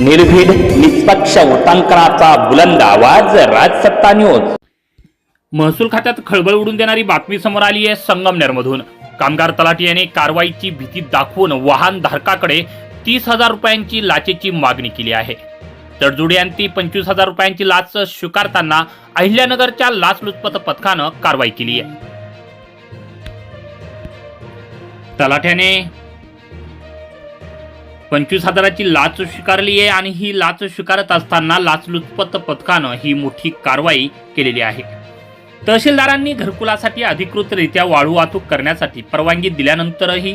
निर्भीड निष्पक्ष उटांकनाचा बुलंद आवाज राजसत्ता न्यूज. महसूल खात्यात खळबळ उडून देणारी बातमी समोर आली आहे संगमनेरमधून कामगार तलाठी याने कारवाईची भीती दाखवून वाहन धारकाकडे तीस हजार रुपयांची लाचेची मागणी केली आहे. तडजोडी यांती पंचवीस हजार रुपयांची लाच स्वीकारताना अहिल्यानगरच्या लाचलुचपत पथकानं कारवाई केली आहे. तलाठ्याने पंचवीस हजाराची लाच स्वीकारली आहे आणि ही लाच स्वीकारत असताना लाचलुचपत पथकानं ही मोठी कारवाई केलेली आहे. तहसीलदारांनी घरकुलासाठी अधिकृतरित्या वाळू वाहतूक करण्यासाठी परवानगी दिल्यानंतरही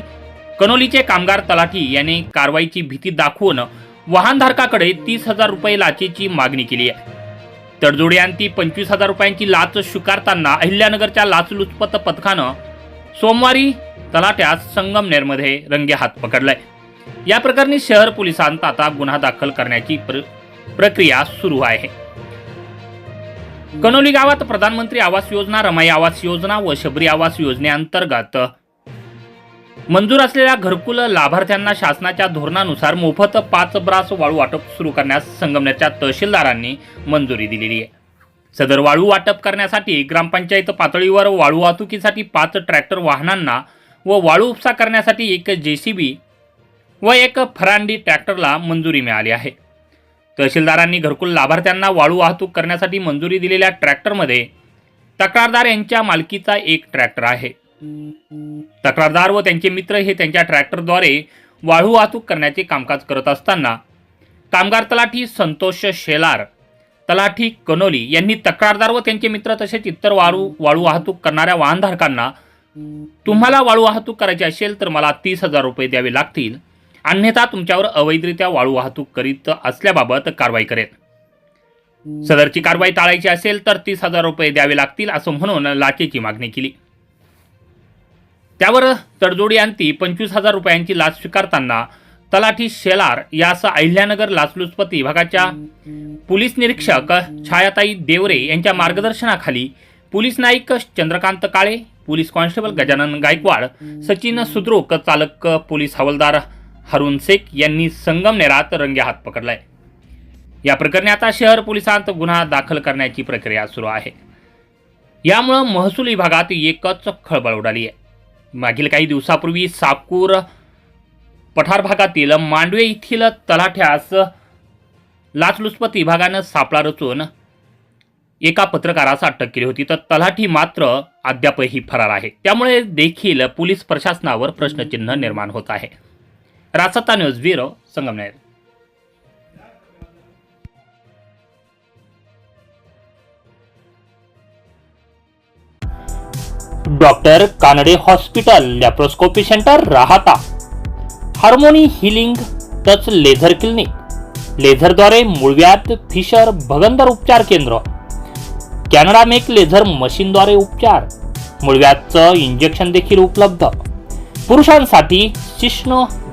कनोलीचे कामगार तलाठी याने कारवाईची भीती दाखवून वाहनधारकाकडे तीस हजार रुपये लाचेची मागणी केली आहे. तडजोडीअंती पंचवीस हजार रुपयांची लाच स्वीकारताना अहिल्यानगरच्या लाचलुचपत पथकानं सोमवारी तलाट्यास संगमनेरमध्ये रंगे हात पकडलाय. या प्रकरणी शहर पोलिसांत आता गुन्हा दाखल करण्याची प्र- प्रक्रिया सुरू आहे. कनोली गावात प्रधानमंत्री आवास योजना रमाई आवास योजना व शबरी आवास योजनेअंतर्गत मंजूर असलेल्या घरकुल लाभार्थ्यांना शासनाच्या धोरणानुसार मोफत पाच ब्रास वाळू वाटप सुरू करण्यास संगमनेरच्या तहसीलदारांनी मंजुरी दिलेली आहे. सदर वाळू वाटप करण्यासाठी ग्रामपंचायत पातळीवर वाळू वाहतुकीसाठी पाच ट्रॅक्टर वाहनांना व वाळू उपसा करण्यासाठी एक जेसीबी व एक फरांडी ट्रॅक्टरला मंजुरी मिळाली आहे. तहसीलदारांनी घरकुल लाभार्थ्यांना वाळू वाहतूक करण्यासाठी मंजुरी दिलेल्या ट्रॅक्टरमध्ये तक्रारदार यांच्या मालकीचा एक ट्रॅक्टर आहे. तक्रारदार व त्यांचे मित्र हे त्यांच्या ट्रॅक्टरद्वारे वाळू वाहतूक करण्याचे कामकाज करत असताना कामगार तलाठी संतोष शेलार तलाठी कनोली यांनी तक्रारदार व त्यांचे मित्र तसेच इतर वाळू वाळू वाहतूक करणाऱ्या वाहनधारकांना तुम्हाला वाळू वाहतूक करायची असेल तर मला तीस हजार रुपये द्यावे लागतील. अन्यथा तुमच्यावर अवैधरित्या वाळू वाहतूक करीत असल्याबाबत कारवाई करेल. सदरची कारवाई टाळायची असेल तर तीस हजार रुपये द्यावे लागतील असं म्हणून लाचेची मागणी केली. त्यावर तडजोडी अंती पंचवीस हजार रुपयांची लाच स्वीकारताना तलाठी शेलार यास अहिल्यानगर लाचलुचपत विभागाच्या पोलीस निरीक्षक छायाताई देवरे यांच्या मार्गदर्शनाखाली police Naik Chandrakant Kale police constable Gajanan Gaikwad Sachin Sudrok चालक पोलीस हवालदार हरुण शेख यांनी संगमनेरात रंगेहात पकडलाय. या प्रकरणी आता शहर पोलिसांत गुन्हा दाखल करण्याची प्रक्रिया सुरू आहे. यामुळं महसूल विभागात एकच खळबळ उडाली आहे. मागील काही दिवसापूर्वी साकूर पठार भागातील मांडवे येथील तलाठ्यास लाचलुचपत विभागानं सापळा रचून एका पत्रकारास अटक केली होती. तर तलाठी मात्र अद्यापही फरार आहे. त्यामुळे देखील पोलीस प्रशासनावर प्रश्नचिन्ह निर्माण होत आहे. रासत्ता news bureau Sangamner. Doctor Kanade hospital laparoscopy centre Rahata. Harmony healing touch laser clinic. लेझरद्वारे मुळव्यात फिशर भगंदर उपचार केंद्र. कॅनडा मेक लेझर मशीनद्वारे उपचार. मुळव्यातचं इंजेक्शन देखील उपलब्ध. पुरुषांसाठी शिष्ण